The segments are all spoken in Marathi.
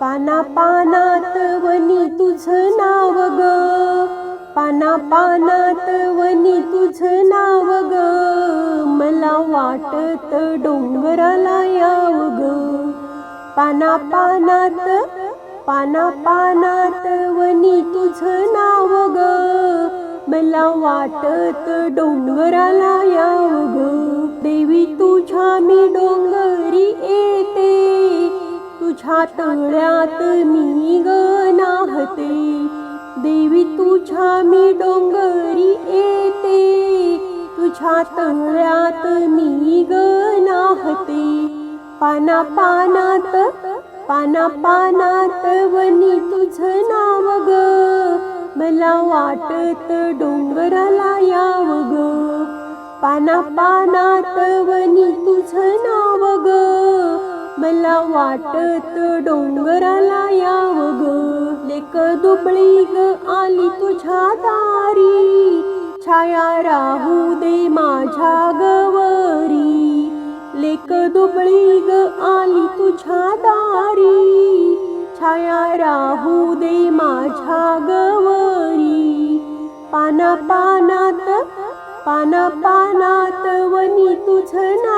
पाना पानात वनी तुझं नाव ग. पाना पानात वनी तुझं नाव ग. मला वाटत डोंगराला याव ग. पाना पानात पाना पानात वनी तुझं नाव ग. मला वाटत डोंगराला तुझ्या तळ्यात मी ग नाहते. देवी तुझ्या मी डोंगरी येते. तुझ्या तळ्यात मी ग नाहते. पाना पानात पाना पानात वनी तुझं नाव ग. मला वाटत डोंगराला याव ग. पाना पानात वनी तुझं नाव ग. मला वाटत डोंगराला याव ग. लेक दुबळी ग आली तुझ्या दारी. छाया राहू दे माझ्या गवरी. लेक दुबळी ग आली तुझ्या दारी. छाया राहू दे माझ्या गवरी. पाना पानात पाना पानात वनी तुझ ना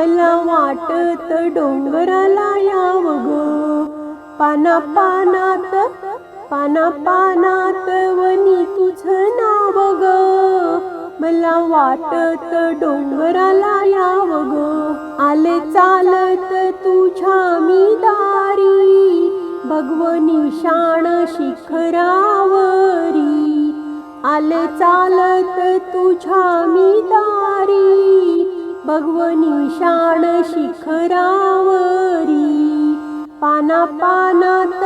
मला वाटत डोंगराला याव ग. पाना पानात पाना पानात वनी तुझं नाव ग. मला वाटत डोंगराला याव ग. आले चालत तुझ्या मी दारी भगवनी शाण शिखरावरी. आले चालत तुझ्या मी दारी भगवनी शाण शिखरावरी. पाना पानात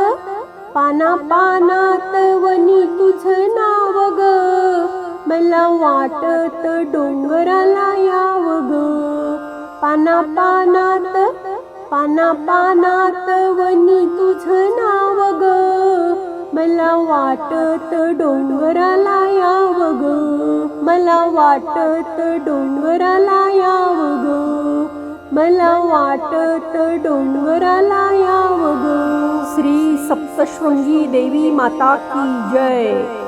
पाना पानात वनी तुझ नाव ग. मला वाटत डोंगराला याव ग. पाना पानात पाना पानात वनी तुझ नाव ग. मला वाटत डोंगराला याव ग. वाटत डोंगराला याव ग मला वाटत डोंगराला याव ग श्री सप्तशृंगी देवी माता की जय.